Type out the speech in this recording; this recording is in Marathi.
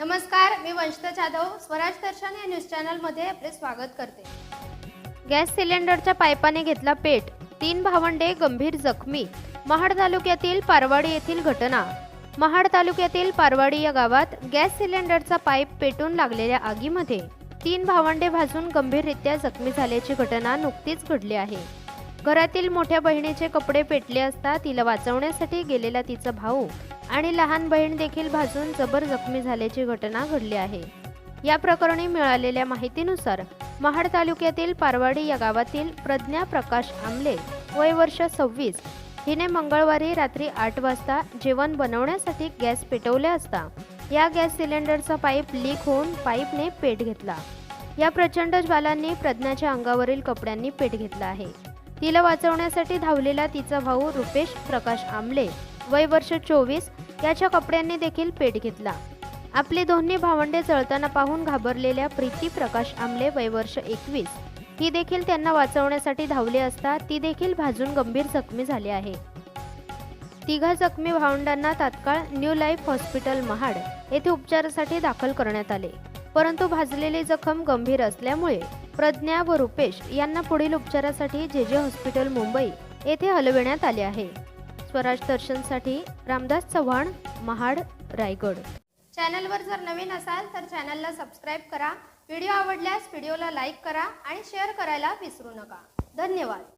नमस्कार मी वंशता जाधव स्वराज दर्शन या न्यूज चॅनलमध्ये आपले स्वागत करते. गॅस सिलेंडरच्या पायपाने घेतला पेट तीन भावंडे गंभीर जखमी महाड तालुक्यातील पारवाडी येथील घटना. महाड तालुक्यातील पारवाडी या गावात गॅस सिलेंडरचा पाईप पेटून लागलेल्या आगीमध्ये तीन भावंडे भाजून गंभीररित्या जखमी झाल्याची घटना नुकतीच घडली आहे. घरातील मोठ्या बहिणीचे कपडे पेटले असता तिला वाचवण्यासाठी गेलेला तिचा भाऊ आणि लहान बहीण देखील भाजून जबर जखमी झाल्याची घटना घडली आहे. या प्रकरणी मिळालेल्या माहितीनुसार महाड तालुक्यातील पारवाडी या गावातील प्रज्ञा प्रकाश आमले वय वर्ष सव्वीस. हिने मंगळवारी रात्री आठ वाजता जेवण बनवण्यासाठी गॅस पेटवले असता या गॅस सिलेंडरचा पाईप लीक होऊन पाईपने पेट घेतला. या प्रचंड ज्वालांनी प्रज्ञाच्या अंगावरील कपड्यांनी पेट घेतला आहे. तिला वाचवण्यासाठी धावलेला तिचा भाऊ रुपेश प्रकाश आमले. वय वर्ष चोवीस. याच्या कपड्यांनी देखील पेट घेतला. आपली दोन्ही भावंडे जळताना पाहून घाबरलेल्या प्रीती प्रकाश आमले वय वर्ष एकवीस. ही देखील त्यांना वाचवण्यासाठी धावली असता ती देखील भाजून गंभीर जखमी झाली आहे. तिघा जखमी भावंडांना तात्काळ न्यू लाईफ हॉस्पिटल महाड येथे उपचारासाठी दाखल करण्यात आले. परंतु भाजलेली जखम गंभीर असल्यामुळे प्रज्ञा व रुपेश यांना पुढील उपचारासाठी जे जे हॉस्पिटल मुंबई येथे हलविण्यात आले आहे. स्वराज दर्शनसाठी रामदास चव्हाण महाड रायगड. चॅनलवर जर नवीन असाल तर चॅनलला सबस्क्राईब करा. व्हिडिओ आवडल्यास व्हिडिओला लाईक करा आणि शेअर करायला विसरू नका. धन्यवाद.